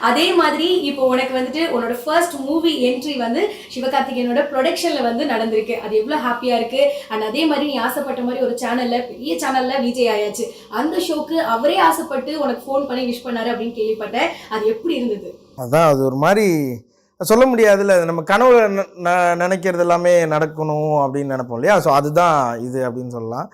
அதே மாதிரி இப்போ உனக்கு வந்துட்டு உன்னோட ஃபர்ஸ்ட் மூவி என்ட்ரி வந்து சிவகார்த்திகேயனோட ப்ரொடக்ஷனில் வந்து நடந்திருக்கு. அது எவ்வளோ ஹாப்பியா இருக்கு? அண்ட் அதே மாதிரி நீ ஆசைப்பட்ட மாதிரி ஒரு சேனலில் பெரிய சேனல்ல விஜய் ஆயாச்சு. அந்த ஷோக்கு அவரே ஆசைப்பட்டு உனக்கு ஃபோன் பண்ணி விஷ் பண்ணாரு அப்படின்னு கேள்விப்பட்டேன். அது எப்படி இருந்தது? அதான் அது ஒரு மாதிரி சொல்ல முடியாதுல்ல. அது நம்ம கனவுல ந- நினைக்கிறது எல்லாமே நடக்கணும் அப்படின்னு நினைப்போம் இல்லையா? ஸோ அதுதான் இது அப்படின்னு சொல்லலாம்.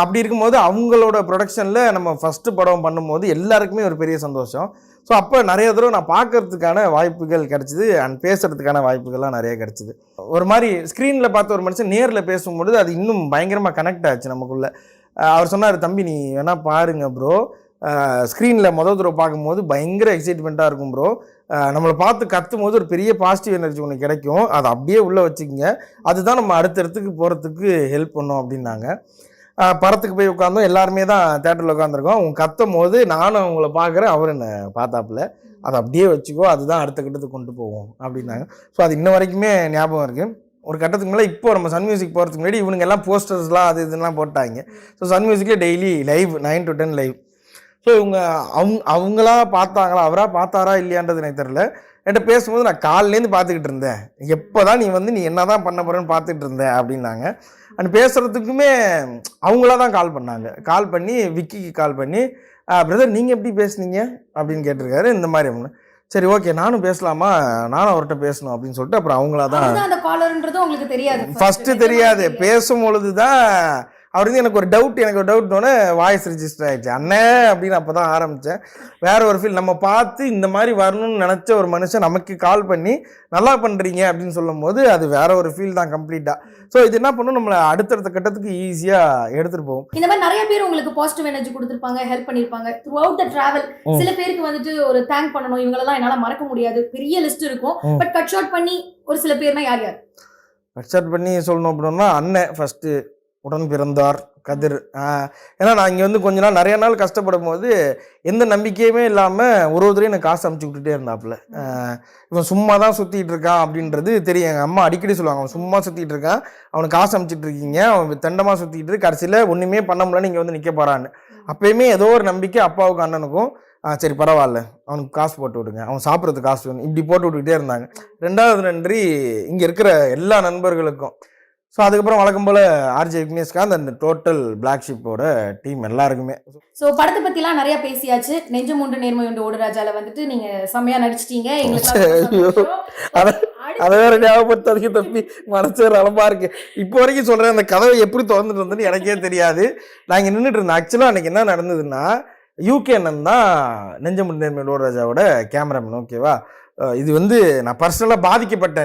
அப்படி இருக்கும்போது அவங்களோட ப்ரொடக்ஷனில் நம்ம ஃபஸ்ட்டு படம் பண்ணும்போது எல்லாருக்குமே ஒரு பெரிய சந்தோஷம். ஸோ அப்போ நிறைய தடவை நான் பார்க்கறதுக்கான வாய்ப்புகள் கிடச்சிது அண்ட் பேசுகிறதுக்கான வாய்ப்புகள்லாம் நிறைய கிடச்சிது. ஒரு மாதிரி ஸ்க்ரீனில் பார்த்த ஒரு மனுஷன் நேரில் பேசும்பொழுது அது இன்னும் பயங்கரமாக கனெக்ட் ஆச்சு நமக்குள்ளே. அவர் சொன்னார் தம்பி நீ வேணால் பாருங்க ப்ரோ ஸ்க்ரீனில் மொதல் தடவை பார்க்கும்போது பயங்கர எக்ஸைட்மெண்ட்டாக இருக்கும் ப்ரோ நம்மளை பார்த்து கத்தும் போது ஒரு பெரிய பாசிட்டிவ் எனர்ஜி ஒன்று கிடைக்கும். அதை அப்படியே உள்ளே வச்சுக்கோங்க. அதுதான் நம்ம அடுத்த இடத்துக்கு போகிறதுக்கு ஹெல்ப் பண்ணும் அப்படின்னாங்க. படத்துக்கு போய் உட்காந்தோம் எல்லாருமே தான் தேட்டரில் உட்காந்துருக்கோம் அவங்க கத்தும் போது நானும் அவங்கள பார்க்குறேன். அவர் என்னை பார்த்தாப்புல. அதை அப்படியே வச்சுக்கோ. அதுதான் அடுத்த கட்டத்துக்கு கொண்டு போவோம் அப்படின்னாங்க. ஸோ அது இன்ன வரைக்குமே ஞாபகம் இருக்குது ஒரு கட்டத்துக்கு மேலே இப்போ நம்ம சன் மியூசிக் போகிறதுக்கு முன்னாடி இவனுங்க எல்லாம் போஸ்டர்ஸ்லாம் அது இதெல்லாம் போட்டாங்க. ஸோ சன் மியூசிக்கில் daily live nine to ten live so இவங்க அவங்க அவங்களா பார்த்தாங்களா? அவராக பார்த்தாரா? இல்லையான்றது எனக்கு தெரில என்கிட்ட பேசும்போது நான் காலிலேருந்து பார்த்துக்கிட்டு இருந்தேன். எப்போ தான் நீ வந்து நீ என்ன தான் பண்ண போகிறேன்னு பார்த்துட்டு இருந்த அப்படின்னாங்க. அண்ட் பேசுகிறதுக்குமே அவங்களா தான் கால் பண்ணாங்க. கால் பண்ணி விக்கிக்கு கால் பண்ணி பிரதர் நீங்கள் எப்படி பேசுனீங்க? அப்படின்னு கேட்டிருக்காரு. இந்த மாதிரி அப்படின்னு சரி ஓகே நானும் பேசலாமா? நானும் அவர்கிட்ட பேசணும் அப்படின்னு சொல்லிட்டு அப்புறம் அவங்களா தான் ஃபர்ஸ்ட் தெரியாது. பேசும் பொழுது தான் அவர் வந்து எனக்கு ஒரு டவுட் எனக்கு ஒரு டவுட்னோடனே வாய்ஸ் ரிஜிஸ்டர் ஆயிடுச்சு. அண்ணே அப்படின்னு அப்போ தான் ஆரம்பித்தேன் வேற ஒரு ஃபீல் நம்ம பார்த்து இந்த மாதிரி வரணும்னு நினச்ச ஒரு மனுஷன் நமக்கு கால் பண்ணி நல்லா பண்ணுறீங்க அப்படின்னு சொல்லும் போது அது வேற ஒரு ஃபீல் தான் கம்ப்ளீட்டாக ஸோ இது என்ன பண்ணும்? நம்மளை அடுத்தடுத்த கட்டத்துக்கு ஈஸியாக எடுத்துகிட்டு போகும். இந்த மாதிரி நிறைய பேர் உங்களுக்கு பாசிட்டிவ் எனர்ஜி கொடுத்துருப்பாங்க ஹெல்ப் பண்ணிருப்பாங்க. Throughout the travel. சில பேருக்கு வந்துட்டு ஒரு தேங்க் பண்ணணும். இவங்களெல்லாம் என்னால மறக்க முடியாது. பெரிய லிஸ்ட் இருக்கும். பட் கட் ஷார்ட் பண்ணி ஒரு சில பேர்னா யார் யார்? அக்செப்ட் பண்ணி சொல்லணும் அப்படின்னா அண்ணன் ஃபஸ்ட்டு உடன் பிறந்தார் கதிர். ஏன்னா நான் இங்கே வந்து கொஞ்ச நாள் நிறைய நாள் கஷ்டப்படும் போது எந்த நம்பிக்கையுமே இல்லாமல் ஒரு ஒருத்தரையும் எனக்கு காசு அமுச்சு விட்டுட்டே இருந்தாப்புல. இவன் சும்மா தான் சுற்றிட்டு இருக்கான் அப்படின்றது தெரியும். எங்கள் அம்மா அடிக்கடி சொல்லுவாங்க அவன் சும்மா சுற்றிட்டு இருக்கான். அவனுக்கு காசு அமுச்சிட்டு இருக்கீங்க. அவன் தெண்டமாக சுற்றிட்டு இருக்கு கடைசியில் ஒன்றுமே பண்ண முடியல நீங்கள் வந்து நிற்க போகிறான்னு அப்பயுமே ஏதோ ஒரு நம்பிக்கை அப்பாவுக்கும் அண்ணனுக்கும் சரி பரவாயில்ல. அவனுக்கு காசு போட்டு விடுங்க. அவன் சாப்பிட்றதுக்கு காசு வேணும். இப்படி போட்டு விட்டுக்கிட்டே இருந்தாங்க. ரெண்டாவது நன்றி இங்கே இருக்கிற எல்லா நண்பர்களுக்கும். ஸோ அதுக்கப்புறம் வழக்கம் போல் ஆர்ஜே விக்னேஷ்காந்த் அந்த டோட்டல் பிளாக் ஷிப்போட டீம் எல்லாருக்குமே. சோ படத்தை பத்திலாம் நிறைய பேசியாச்சு. நெஞ்சம் உண்டு நேர்மை உண்டு ஓடுராஜால வந்துட்டு நீங்க செம்மையா நடிச்சிட்டீங்க. ஐயோ. அத- வேற ஞாபகப்படுத்தாதீங்க தம்பி. மனசு அலம்பா இருக்கு. இப்போ வரைக்கும் சொல்கிறேன் அந்த கதவை எப்படி திறந்துட்டு இருந்ததுன்னு எனக்கே தெரியாது. நாங்கள் நின்றுட்டு இருந்தோம். ஆக்சுவலாக அன்னைக்கு என்ன நடந்ததுன்னா யூகே அண்ணன் தான் நெஞ்சமுடிந்த ராஜாவோட கேமராமேன் ஓகேவா இது வந்து நான் பர்சனலாக பாதிக்கப்பட்ட